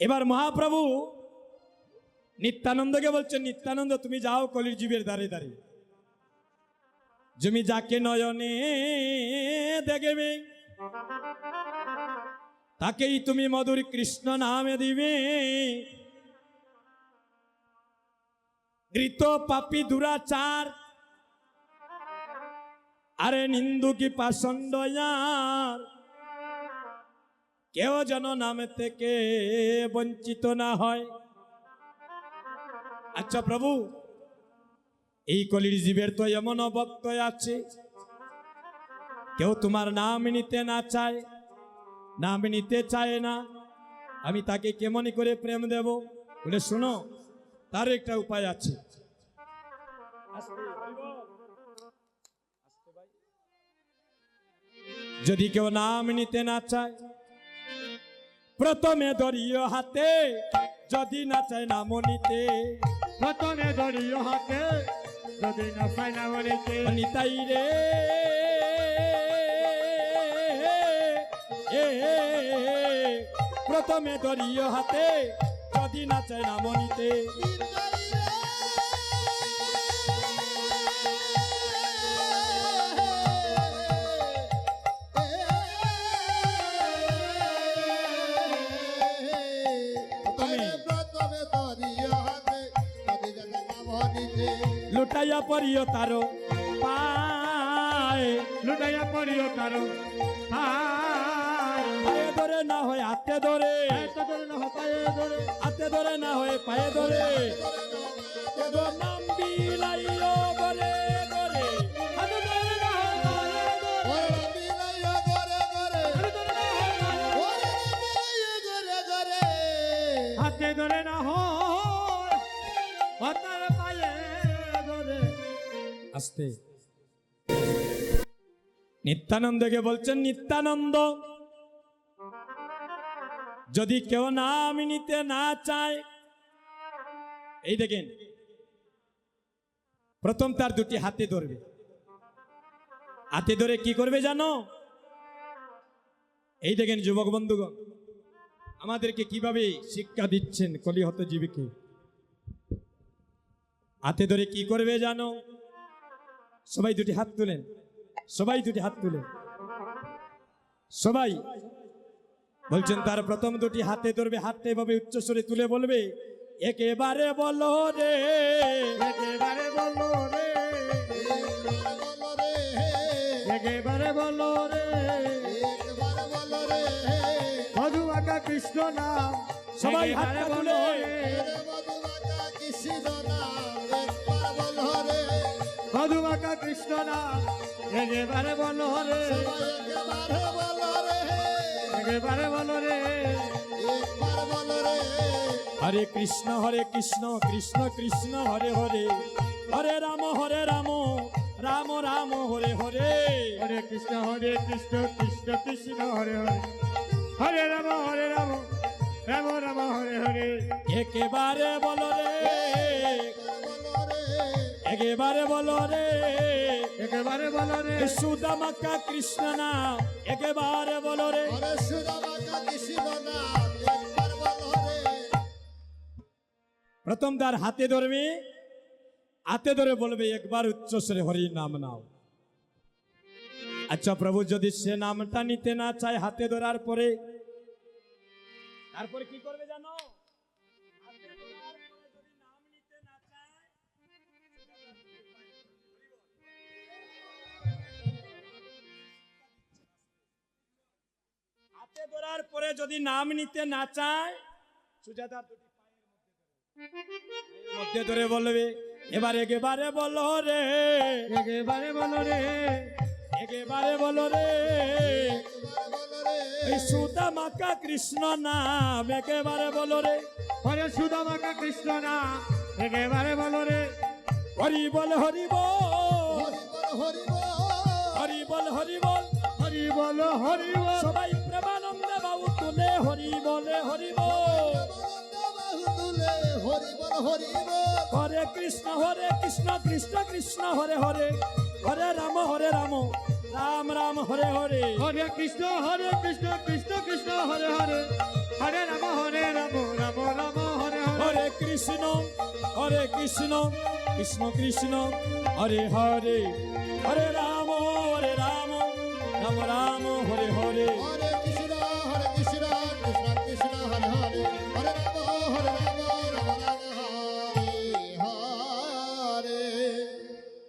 এবার মহাপ্রভু নিত্যানন্দকে বলছেন, নিত্যানন্দ, তুমি যাও কলির জীবের দ্বারে দ্বারে। তুমি যাকে নয়নে দেখবে, তাকেই তুমি মধুর কৃষ্ণ নামে দিবে। ঋত পাপি দুরাচার, আরে নিন্দু কি পাষণ্ড ইয়ার কেউ যেন নামে থেকে বঞ্চিত না হয়। আচ্ছা প্রভু, এই কলির জীবের তো এমন ভক্ত আছে। কেউ তোমার নাম নিতে না চায়, নাম নিতে চায় না। আমি তাকে কেমন করে প্রেম দেব? বলে শোনো, তার একটা উপায় আছে। যদি কেউ নাম নিতে না চায় প্রথমে ধরিও হাতে যদি না চায় না মনিতে প্রথমে ধরিও হাতে যদি না চাই না মনিতে নিতাই রে এ, প্রথমে ধরিও হাতে যদি না চায় না নিতে লুটাইয়া পড়িও তারো। পায় লুটাইয়া পড়িও তারো। পায়ে। ধরে না হয় হাতে ধরে। হাতে ধরে না হয় পায়ে ধরে। নাম বিলাইও আস্তে। নিত্যানন্দকে বলছেন, নিত্যানন্দ, যদি কেউ নাম নিতে না চায় এই দেখেন, প্রথম তার দুটি হাতে ধরবে। হাতে ধরে কি করবে জানো? এই দেখেন, যুবক বন্ধুগণ, আমাদেরকে কীভাবে শিক্ষা দিচ্ছেন কলিহত জীবীকে? হাতে ধরে কি করবে জানো? সবাই দুটি হাত তুলেন সবাই দুটি হাত তুলেন সবাই বলছেন তার প্রথম দুটি হাতে ধরবে হাতটা এভাবে উচ্চস্বরে তুলে বলবে একেবারে বলো রে একেবারে বলো রে একেবারে বলো রে মধু আকা কৃষ্ণ নাম সবাই বলো তুলে। রে মধু আকা কৃষ্ণ নাম একেবারে বলো রে। একেবারে বলো রে। হরে কৃষ্ণ হরে কৃষ্ণ কৃষ্ণ কৃষ্ণ হরে হরে। হরে রাম হরে রাম রাম রাম হরে হরে। হরে কৃষ্ণ হরে কৃষ্ণ কৃষ্ণ কৃষ্ণ হরে হরে। হরে রাম হরে রাম রাম রাম হরে হরে। একেবারে বলো রে। একেবারে বলো রে। একেবারে বলো রে। সুদামাকা কৃষ্ণ নাম একেবারে বলো রে। প্রথম তার হাতে ধরবে হাতে ধরে বলবে একবার উচ্চস্বরে হরি নাম নাও। আচ্ছা প্রভু যদি সে নামটা নিতে না চায় হাতে ধরার পরে তারপরে কি করবে জানো? হাতে ধরার পরে যদি নাম নিতে না চায় সুজাতার দুটি পায়ের মধ্যে ধরে বলবে এবার একেবারে বলো রে একেবারে বলো রে একেবারে বলো রে এই সুদামাকা কৃষ্ণ নাম একেবারে বলো রে হরে সুদামাকা কৃষ্ণ না একেবারে বলো রে। হরি বল হরি বল। হরি বল হরি বল হরি বলো হরি বল। সবাই বলে হরি বল হরে কৃষ্ণ হরে কৃষ্ণ কৃষ্ণ কৃষ্ণ হরে হরে। হরে রাম হরে রাম। রাম রাম হরে হরে। হরে কৃষ্ণ হরে কৃষ্ণ কৃষ্ণ কৃষ্ণ হরে হরে। হরে রাম হরে রাম রাম রাম হরে হরে। কৃষ্ণ হরে কৃষ্ণ কৃষ্ণ কৃষ্ণ হরে হরে। হরে রাম হরে রাম রাম রাম হরে হরে হরে। হরে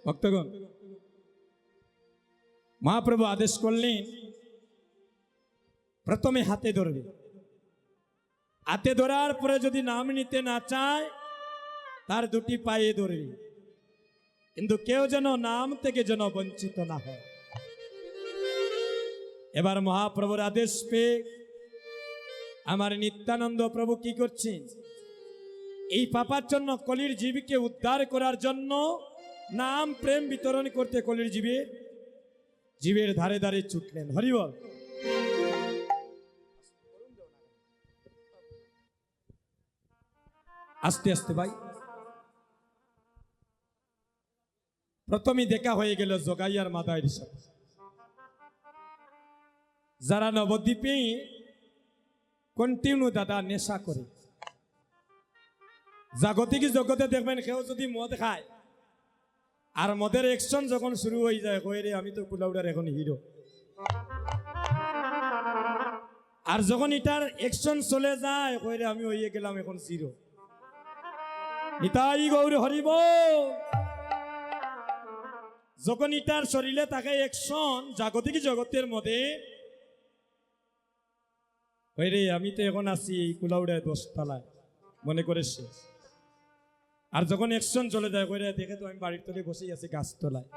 ভক্তগণ, মহাপ্রভু আদেশ করলেন, প্রথমে হাতে ধরবে। হাতে ধরার পরে যদি নাম নিতে না চায়, তার দুটি পায়ে ধরবে। কিন্তু কেউ যেন নাম থেকে যেন বঞ্চিত না হয়। এবার মহাপ্রভুর আদেশ পেয়ে আমার নিত্যানন্দ প্রভু কি করছেন? এই পাপার জন্য কলির জীবকে উদ্ধার করার জন্য নাম প্রেম বিতরণ করতে কলির জীবে, জীবের ধারে ধারে ছুটলেন। হরিবল আস্তে আস্তে ভাই। প্রথমেই দেখা হয়ে গেল জগাইয়ার মাদায়ের সাথে যারা নবদ্বীপে কন্টিনিউ দাদা নেশা করে। জাগতিক জগতে দেখবেন কেউ যদি মদ খায় আর মদের অ্যাকশন যখন শুরু হয়ে যায় কই রে, আমি তো কুলাউডার এখন হিরো আর যখন এটার অ্যাকশন চলে যায় কই রে, আমি হইয়ে গেলাম এখন জিরো নিতাই গৌর হরিব। যখন ইটার শরীরে থাকে অ্যাকশন জাগতিক জগতের মধ্যে রে, আমি তো এখন আছি এই কুলাউড়ায় দশতলায়। মনে করে শেষ। আর যখন একশন চলে যায়, কইরা দেখে তো আমি বাড়ির তলে বসেই আছি গাছতলায়।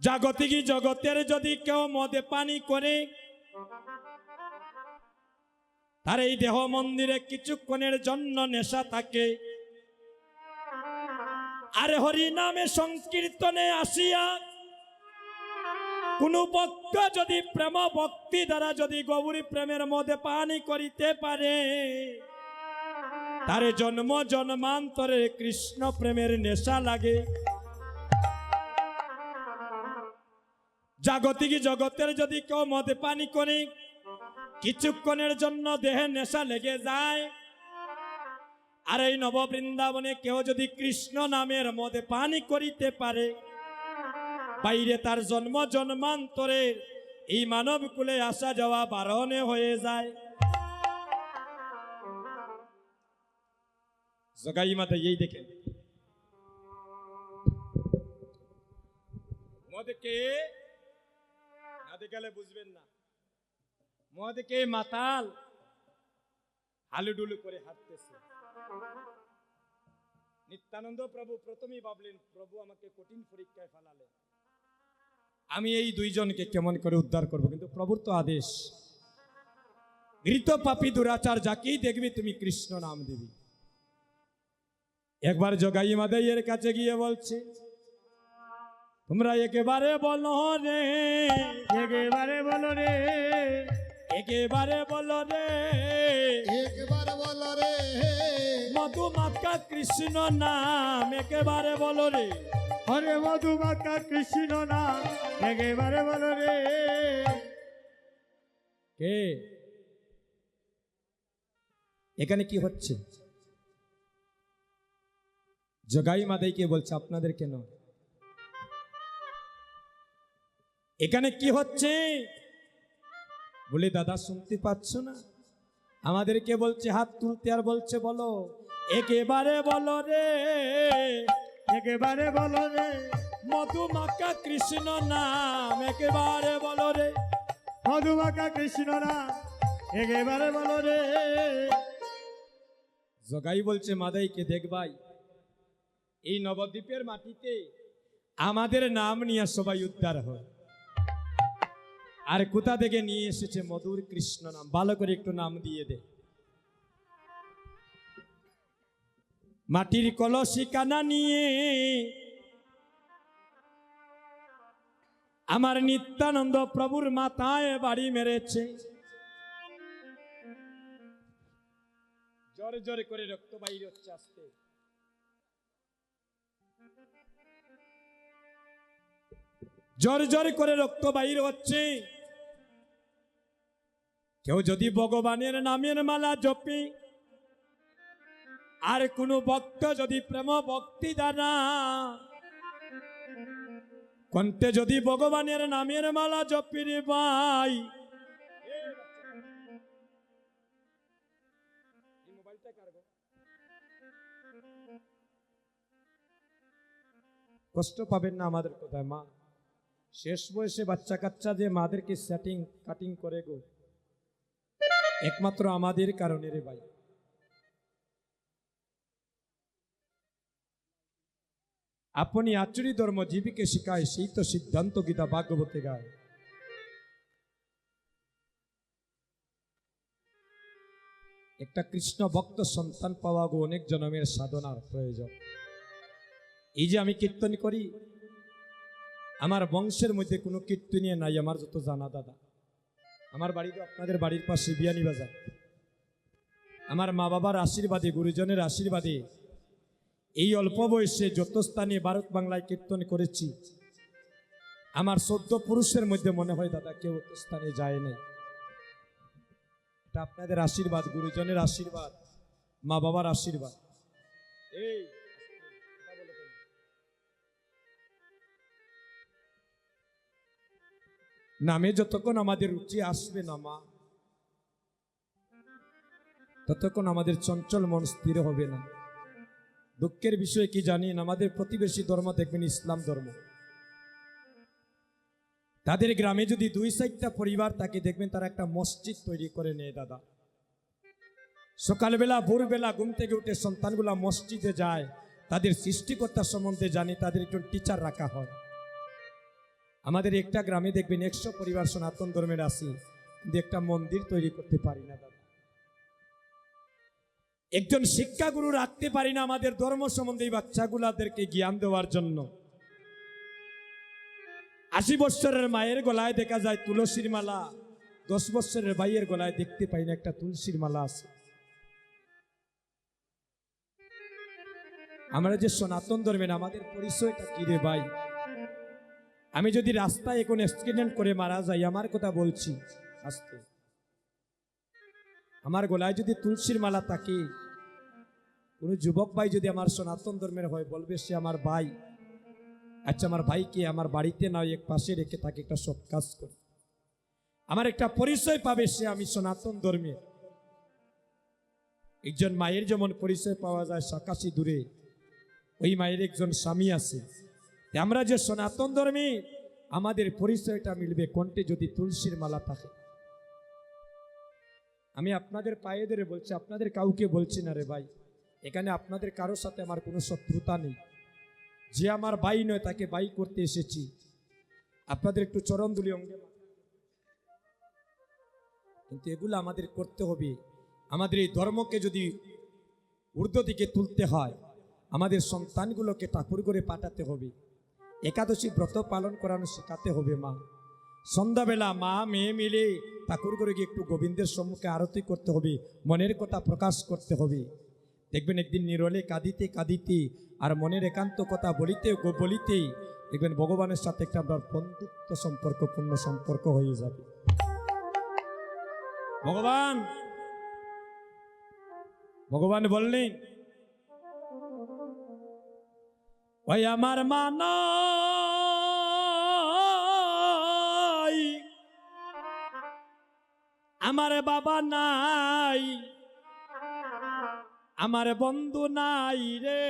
জাগতিক জগতের যদি কেউ মদে পানি করে, তার এই দেহ মন্দিরে কিছুক্ষণের জন্য নেশা থাকে। আরে হরি নামে সংকীর্তনে আসিয়া, কোন ভক্ত যদি প্রেম ভক্তি দ্বারা যদি গৌরী প্রেমের মধ্যে পানি করিতে পারে তারে জন্ম জন্মান্তরে কৃষ্ণ প্রেমের নেশা লাগে। জাগতিক জগতের যদি কেউ মদে পানি করে, কিছুক্ষণের জন্য দেহে নেশা লেগে যায়। আর এই নব বৃন্দাবনে কেউ যদি কৃষ্ণ নামের মদে পানি করিতে পারে, বাইরে তার জন্ম জন্মান্তরের এই মানব কুলে আসা যাওয়া বারণে হয়ে যায়। জগাই মাতা এই দেখেন। মদকে না দেখালে বুঝবেন না। মদকে মাতাল হালুডুলু করে হাঁটতেছে। নিত্যানন্দ প্রভু প্রথমেই ভাবলেন, প্রভু আমাকে কঠিন পরীক্ষায় ফেলালেন আমি এই দুইজনকে কেমন করে উদ্ধার করব? কিন্তু প্রভুর তো আদেশ। ঘৃত পাপি দুরাচার, যাকেই দেখবি তুমি কৃষ্ণ নাম দিবি। একবার জগাই মাদাইয়ের কাছে গিয়ে বলছে তোমরা একেবারে বলো রে একেবারে বলো রে একেবারে বলো রে একবার বল রে মধু মধুমাকা কৃষ্ণ নাম একেবারে বলো রে। হরে মধু মধুমাকা কৃষ্ণ না একেবারে বলো রে। কে? এখানে কি হচ্ছে? জগাই মাদাইকে বলছে, আপনাদের কেন? এখানে কি হচ্ছে? বলে, দাদা, শুনতে পাচ্ছ না? আমাদেরকে বলছে, হাত তুলতে আর বলছে, বলো, একেবারে বলো রে, একেবারে বলো রে মধুমাকা কৃষ্ণ নাম, একেবারে বলো রে মধুমাকা কৃষ্ণ না একেবারে বলো রে। জগাই বলছে, মাদাইকে দেখবাই এই নবদ্বীপের মাটিতে আমাদের নাম নিয়ে সবাই উদ্ধার হয়। আর কোথা থেকে নিয়ে এসেছে মধুর কৃষ্ণ নাম? ভালো করে একটু নাম দিয়ে দে। মাটির কলসি কানা নিয়ে আমার নিত্যানন্দ প্রভুর মাথায় বাড়ি মেরেছে। জোরে জোরে করে রক্ত বাইর হচ্ছে আসতে। জোর জোর করে রক্ত বাইর হচ্ছে। কেউ যদি ভগবানের নামের মালা জপি, আর কোন ভক্ত যদি প্রেম ভক্তি দানা কণ্ঠে যদি ভগবানের নামের মালা জপি রে ভাই। কষ্ট পাবেন না আমাদের কোথায়, মা। শেষ বয়সে বাচ্চা কাচ্চা যে মাদেরকে সেটিং কাটিং করে গো। একমাত্র আমাদের কারণে রে ভাই। আপনি আচুরি ধর্ম জীবিকে শিখায়, সেই তো সিদ্ধান্ত গীতা ভাগবতে গায়। একটা কৃষ্ণ ভক্ত সন্তান পাওয়া গো অনেক জনমের সাধনার প্রয়োজন। এই যে আমি কীর্তন করি আমার বংশের মধ্যে কোনো কীর্তনীয় নাই, আমার যত জানা দাদা। আমার বাড়ি তো আপনাদের বাড়ির পাশে, বিয়ানি বাজার। আমার মা বাবার আশীর্বাদে, গুরুজনের আশীর্বাদে এই অল্প বয়সে যত স্থানে ভারত বাংলায় কীর্তন করেছি, আমার সদ্য পুরুষের মধ্যে মনে হয় দাদা কেউ স্থানে যায় নাই। এটা আপনাদের আশীর্বাদ, গুরুজনের আশীর্বাদ, মা বাবার আশীর্বাদ। এই নামে যতক্ষণ আমাদের রুচি আসবে না, মা, ততক্ষণ আমাদের চঞ্চল মন স্থির হবে না। দুঃখের বিষয় কি জানেন? আমাদের প্রতিবেশী ধর্ম দেখবেন ইসলাম ধর্ম। তাদের গ্রামে যদি দুই সাইডটা পরিবার থাকে, দেখবেন তারা একটা মসজিদ তৈরি করে নেয়, দাদা। সকালবেলা, ভোরবেলা ঘুম থেকে উঠে সন্তানগুলা মসজিদে যায়। তাদের সৃষ্টিকর্তা সম্বন্ধে জানে, তাদের একজন টিচার রাখা হয়। আমাদের একটা গ্রামে দেখবেন একশো পরিবার সনাতন ধর্মের আছি, কিন্তু একটা মন্দির তৈরি করতে পারি না দাদা। একজন শিক্ষাগুরু রাখতে পারি না আমাদের ধর্ম সম্বন্ধে বাচ্চাগুলাদেরকে জ্ঞান দেওয়ার জন্য। আশি বৎসরের মায়ের গলায় দেখা যায় তুলসীর মালা, দশ বৎসরের ভাইয়ের গলায় দেখতে পাই না একটা তুলসীর মালা আছে। আমরা যে সনাতন ধর্মের, আমাদের পরিচয়টা কি রে ভাই? আমি যদি রাস্তায় এখন অ্যাক্সিডেন্ট করে মারা যাই, আমার কথা বলছি। আস্তে। আমার গলায় যদি তুলসীর মালা থাকে, কোনো যুবক ভাই যদি আমার সনাতন ধর্মের হয়, বলবে সে আমার ভাই। আচ্ছা আমার ভাইকে আমার বাড়িতে নয় এক পাশে রেখে তাকে একটা সব কাজ করে। আমার একটা পরিচয় পাবে সে আমি সনাতন ধর্মের একজন মায়ের যেমন পরিচয় পাওয়া যায়, সাকাশি দূরে। ওই মায়ের একজন স্বামী আছে। আমরা যে সনাতন ধর্মে, আমাদের পরিচয়টা মিলবে কণ্ঠে যদি তুলসীর মালা থাকে। আমি আপনাদের পায়ে ধরে বলছি, আপনাদের কাউকে বলছি না রে ভাই, এখানে আপনাদের কারোর সাথে আমার কোনো শত্রুতা নেই। যে আমার বাই নয়, তাকে বাই করতে এসেছি। আপনাদের একটু চরণ দুলি অঙ্গে কিন্তু এগুলো আমাদের করতে হবে। আমাদের এই ধর্মকে যদি ঊর্ধ্ব দিকে তুলতে হয়, আমাদের সন্তানগুলোকে ঠাকুর করে পাঠাতে হবে। একাদশী ব্রত পালন করানো শেখাতে হবে মা। সন্ধ্যাবেলা মা, মেয়ে মিলে ঠাকুর করে গিয়ে একটু গোবিন্দের সম্মুখে আরতি করতে হবে, মনের কথা প্রকাশ করতে হবে। দেখবেন একদিন নিরলে কাঁদিতে কাঁদিতে আর মনের একান্ত কথা বলিতে বলিতে দেখবেন ভগবানের সাথে একটা আপনার বন্ধুত্ব সম্পর্ক, পূর্ণ সম্পর্ক হয়ে যাবে। ভগবান! ভগবান বললেন ওই আমার মানাই আমার বাবা নাই আমার বন্ধু নাই রে।